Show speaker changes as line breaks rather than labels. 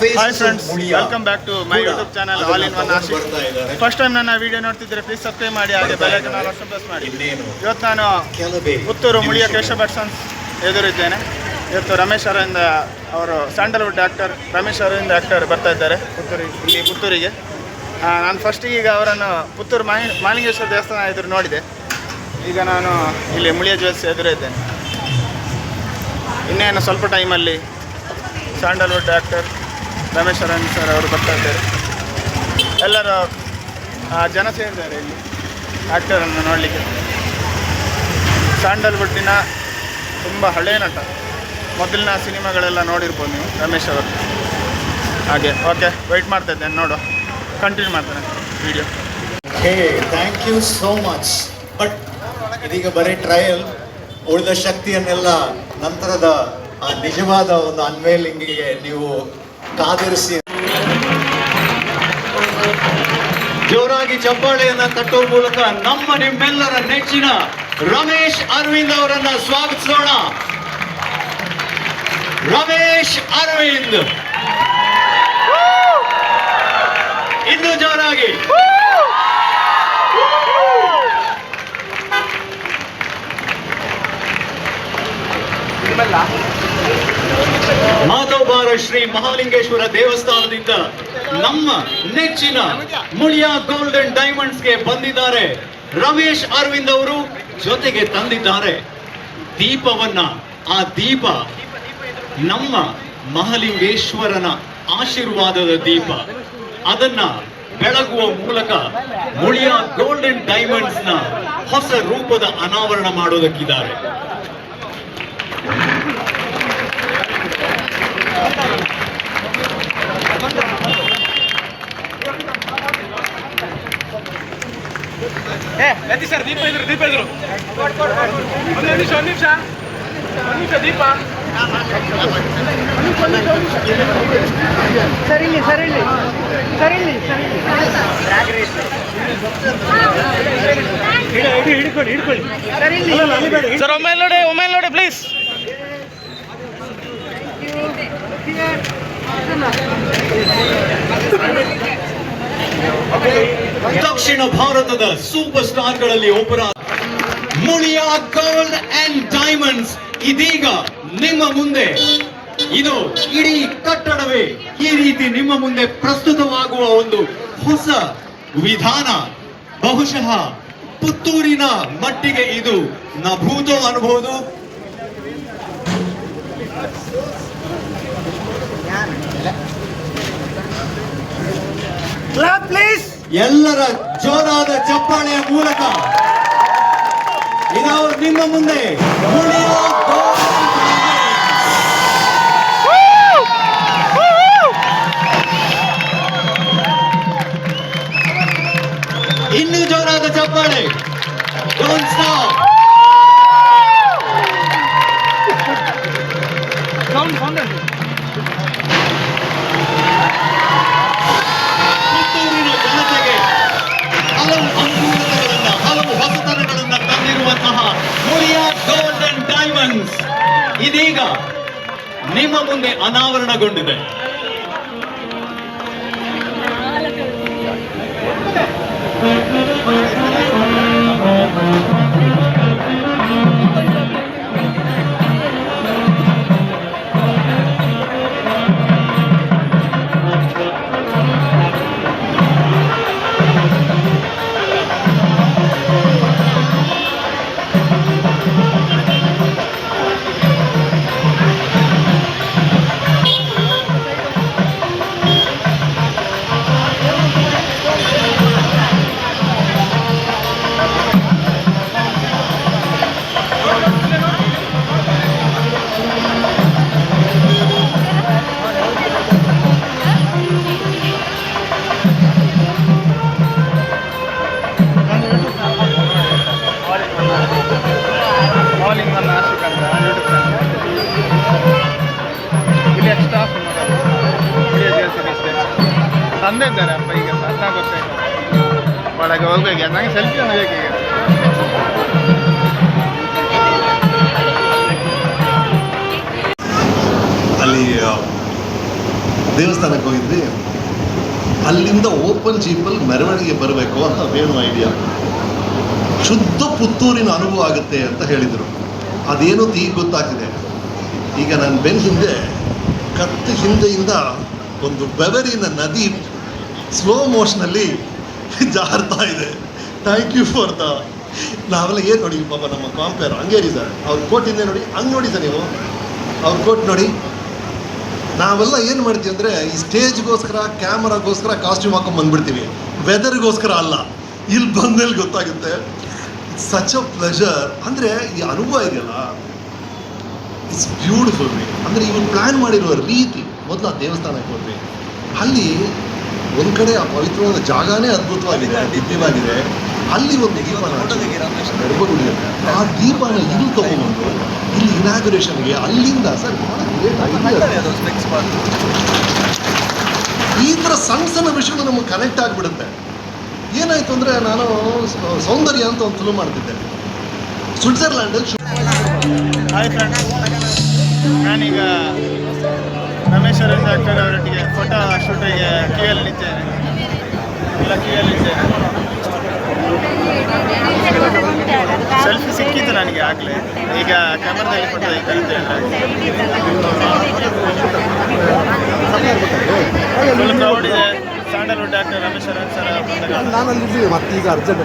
Hi friends welcome back to my YouTube channel all in one Ashi first time ನನ್ನ video ನೋಡ್ತಿದ್ರೆ please subscribe ಮಾಡಿ ಹಾಗೆ bell icon also press ಮಾಡಿ. ಇವತ್ತು ನಾನು ಪುತ್ತೂರು ಮುಳಿಯ ಕೇಶವ ಭಟ್ ಸನ್ಸ್ ಎದುರಿದ್ದೇನೆ. ಇವತ್ತು ರಮೇಶ್ ಅರವಿಂದ ಅವರು sandalwood actor Ramesh Aravind actor ಬರ್ತಾ ಇದ್ದಾರೆ. ಪುತ್ತೂರಿಗೆ. ಇಲ್ಲಿ ಪುತ್ತೂರಿಗೆ. ನಾನು ಫಸ್ಟಿಗೆ ಈಗ ಅವರನ್ನು ಪುತ್ತೂರು ಮಾಲಿ ಮಾಲಿಂಗೇಶ್ವರ ದೇವಸ್ಥಾನ ಎದುರು ನೋಡಿದೆ. ಈಗ ನಾನು ಇಲ್ಲಿ ಮುಳಿಯ ಜ್ಯುವೆಲ್ಸ್ ಎದುರಿದ್ದೇನೆ. ಇನ್ನೇನು ಸ್ವಲ್ಪ ಟೈಮಲ್ಲಿ sandalwood actor Ramesh Aravind sir ಅವರು ಬರ್ತಾ ಇದ್ದಾರೆ. ಎಲ್ಲರೂ ಜನ ಸೇರಿದ್ದಾರೆ ಇಲ್ಲಿ. ಆ್ಯಕ್ಟರನ್ನು ನೋಡಲಿಕ್ಕೆ. ಸ್ಯಾಂಡಲ್ವುಡ್ಡಿನ ತುಂಬ ಹಳೆಯ ನಟ. ಮೊದಲಿನ ಸಿನಿಮಾಗಳೆಲ್ಲ ನೋಡಿರ್ಬೋದು ನೀವು, ರಮೇಶ್ ಅವರು. ಹಾಗೆ, ಓಕೆ ವೆಯ್ಟ್ ಮಾಡ್ತಾ ಇದ್ದೇನೆ ನೋಡು ಕಂಟಿನ್ಯೂ ಮಾಡ್ತೇನೆ video
hey thank you so much but ಇದೀಗ ಬರೀ ಟ್ರಯಲ್ ಉಳಿದ ಶಕ್ತಿಯನ್ನೆಲ್ಲ ನಂತರದ ಆ ನಿಜವಾದ ಒಂದು ಅನ್ವೇಲಿಂಗಿಗೆ ನೀವು ಕಾದಿರಿಸಿ. ಜೋರಾಗಿ ಚಪ್ಪಾಳೆಯನ್ನ ತಟ್ಟುವ ಮೂಲಕ ನಮ್ಮ ನಿಮ್ಮೆಲ್ಲರ ನೆಚ್ಚಿನ ರಮೇಶ್ ಅರವಿಂದ್ ಅವರನ್ನ ಸ್ವಾಗತಿಸೋಣ. ರಮೇಶ್ ಅರವಿಂದ್. ಇನ್ನು ಜೋರಾಗಿ. ಮಾಧವಬಾರ ಶ್ರೀ ಮಹಾಲಿಂಗೇಶ್ವರ ದೇವಸ್ಥಾನದಿಂದ ನಮ್ಮ ನೆಚ್ಚಿನ ಮುಳಿಯ ಗೋಲ್ಡನ್ ಡೈಮಂಡ್ಸ್ಗೆ ಬಂದಿದ್ದಾರೆ ರಮೇಶ್ ಅರವಿಂದ್ ಅವರು ಜೊತೆಗೆ ತಂದಿದ್ದಾರೆ ದೀಪವನ್ನ. ಆ ದೀಪ ನಮ್ಮ ಮಹಾಲಿಂಗೇಶ್ವರನ ಆಶೀರ್ವಾದದ ದೀಪ. ಅದನ್ನ ಬೆಳಗುವ ಮೂಲಕ ಮುಳಿಯ ಗೋಲ್ಡನ್ ಡೈಮಂಡ್ಸ್ನ ಹೊಸ ರೂಪದ ಅನಾವರಣ ಮಾಡೋದಕ್ಕಿದ್ದಾರೆ.
ಏ ಲತಿ ಸರ್ ದೀಪ ಇದ್ರು ದೀಪ ಇದ್ರು. ಒಂದು ನಿಮಿಷ ಒಂದು ನಿಮಿಷ. ಒಂದು ನಿಮಿಷ ದೀಪ.
ಸರಿ ಇಲ್ಲಿ ಸರಿ ಇಲ್ಲಿ. ಸರ್ ಇಲ್ಲಿ ಹಿಡ್ಕೊಳ್ಳಿ ಹಿಡ್ಕೊಳ್ಳಿ. ಸರ್ ಇಲ್ಲಿ.
ಸರ್ ಒಮ್ಮೆ ನೋಡಿ ಒಮ್ಮೆ ನೋಡಿ ಪ್ಲೀಸ್
ದಕ್ಷಿಣ ಭಾರತದ ಸೂಪರ್ ಸ್ಟಾರ್ಗಳಲ್ಲಿ ಒಬ್ಬರಾದ ಮುಳಿಯಾ ಗೋಲ್ಡ್ ಅಂಡ್ ಡೈಮಂಡ್ಸ್. ಇದೀಗ ನಿಮ್ಮ ಮುಂದೆ, ಇದು ಇಡೀ ಕಟ್ಟಡವೇ ಈ ರೀತಿ ನಿಮ್ಮ ಮುಂದೆ ಪ್ರಸ್ತುತವಾಗುವ ಒಂದು ಹೊಸ ವಿಧಾನ. ಬಹುಶಃ ಪುತ್ತೂರಿನ ಮಟ್ಟಿಗೆ ಇದು ನಭೂತೋ ಅನ್ಬಹುದು
ಪ್ಲೀಸ್
ಎಲ್ಲರ ಜೋರಾದ ಚಪ್ಪಾಳೆಯ ಮೂಲಕ ಇದು ನಿಮ್ಮ ಮುಂದೆ ಇನ್ನೂ ಜೋರಾದ ಚಪ್ಪಾಳೆ. Don't stop. ನಿಮ್ಮ ಮುಂದೆ ಅನಾವರಣಗೊಂಡಿದೆ.
ಆಲ್ ತಂದೆ ಇದ್ದಾರೆ ಅಪ್ಪ, ಈಗ ಅರ್ಥ ಗೊತ್ತಾಯ್ತು ಒಳಗೆ ಹೋಗ್ಬೇಕು. ನನಗೆ ಸೆಲ್ಫಿ ಒಂದು ಬೇಕು ಈಗ
ಅಲ್ಲಿ ದೇವಸ್ಥಾನಕ್ಕೆ ಹೋಗಿದ್ವಿ. ಅಲ್ಲಿಂದ ಓಪನ್ ಜೀಪಲ್ಲಿ ಮೆರವಣಿಗೆ ಬರಬೇಕು ಅಂತ ವೇಣು ಐಡಿಯಾ ಶುದ್ಧ ಪುತ್ತೂರಿನ ಅನುಭವ ಆಗುತ್ತೆ ಅಂತ ಹೇಳಿದರು. ಅದೇನು ಈಗ ಗೊತ್ತಾಗ್ತಿದೆ. ಈಗ ನನ್ನ ಬೆನ್ ಹಿಂದೆ, ಕತ್ತು ಹಿಂದೆಯಿಂದ ಒಂದು ಬೆವರಿನ ನದಿ ಸ್ಲೋ ಮೋಷನಲ್ಲಿ ಜಾರ್ತಾ ಇದೆ. ಥ್ಯಾಂಕ್ ಯು ಫಾರ್ ದ ನಾವೆಲ್ಲ ಏನು ನೋಡಿ ಪಾಪ ನಮ್ಮ ಕಾಂಪೇರ್ ಹಂಗೇರಿ ಸರ್ ಅವ್ರ ಇದೆ ನೋಡಿ, ಹಂಗೆ ನೋಡಿ ಸರ್ ನೀವು. ಅವ್ರ ಕೋಟ್ ನೋಡಿ. ನಾವೆಲ್ಲ ಏನು ಮಾಡ್ತೀವಿ ಅಂದರೆ, ಈ ಸ್ಟೇಜ್ಗೋಸ್ಕರ ಕ್ಯಾಮ್ರಾಗೋಸ್ಕರ ಕಾಸ್ಟ್ಯೂಮ್ ಹಾಕೊಂಡು ಬಂದ್ಬಿಡ್ತೀವಿ. ವೆದರ್ಗೋಸ್ಕರ ಅಲ್ಲ. ಇಲ್ಲಿ ಬಂದ್ಮೇಲೆ ಗೊತ್ತಾಗುತ್ತೆ. ಸಚ್ ಅ ಪ್ಲೆಷರ್ ಅಂದರೆ ಈ ಅನುಭವ ಇದೆಯಲ್ಲ. ಇಟ್ಸ್ ಬ್ಯೂಟಿಫುಲ್ ವೇ ಅಂದರೆ ಇವ್ರು ಪ್ಲ್ಯಾನ್ ಮಾಡಿರುವ ರೀತಿ ಮೊದಲು ಆ ದೇವಸ್ಥಾನಕ್ಕೆ ಹೋದ್ವಿ. ಅಲ್ಲಿ ಒಂದು ಕಡೆ ಆ ಪವಿತ್ರವಾದ ಜಾಗನೇ ಅದ್ಭುತವಾಗಿದೆ ದಿವ್ಯವಾಗಿದೆ. ಅಲ್ಲಿ ಒಂದು ದೀಪನ ಗರ್ಭಗುಡಿ ಆ ದೀಪನ ಇಲ್ಲಿ ತಗೊಂಡ್ಬಂದು ಇಲ್ಲಿ ಇನಾಗ್ರೇಷನ್ಗೆ ಅಲ್ಲಿಂದ ಸರ್ ಈ ಥರ ಸಣ್ಣ ಸಣ್ಣ ವಿಷಯಗಳು ನಮಗೆ ಕನೆಕ್ಟ್ ಆಗಿಬಿಡುತ್ತೆ. ಏನಾಯ್ತು ಅಂದರೆ ನಾನು ಸೌಂದರ್ಯ ಅಂತ ಒಂದು ಫಿಲ್ಮ್ ಮಾಡ್ತಿದ್ದೆ. ಸ್ವಿಟ್ಜರ್ಲ್ಯಾಂಡಲ್ಲಿ ಶೂ-
ಹಾಯ್ ಫ್ರೆಂಡ್ಸ್ ನಾನೀಗ ಅರವಿಂದ್ ಡಾಕ್ಟರ್ ಅವರೊಟ್ಟಿಗೆ ಫೋಟೋ ಶೂಟಿಗೆ ಕ್ಯೂಯಲ್ಲಿ ನಿಂತೇನೆ ಎಲ್ಲ ಕ್ಯೂಯಲ್ಲಿ ಸೆಲ್ಫಿ ಸಿಕ್ಕಿತ್ತು ನನಗೆ ಆಗಲೇ. ಈಗ ಕ್ಯಾಮ್ರಾದಲ್ಲಿ ಫೋಟೋ ಐತೆ ಅಂತ ಹೇಳಿದ್ರೆ. ಡಾಕ್ಟರ್ ರಮೇಶ್ ಅರವಿಂದ್ ಸರ್
ನಾನಲ್ಲಿ ಮತ್ತೆ ಈಗ ಅರ್ಜೆಂಟ್.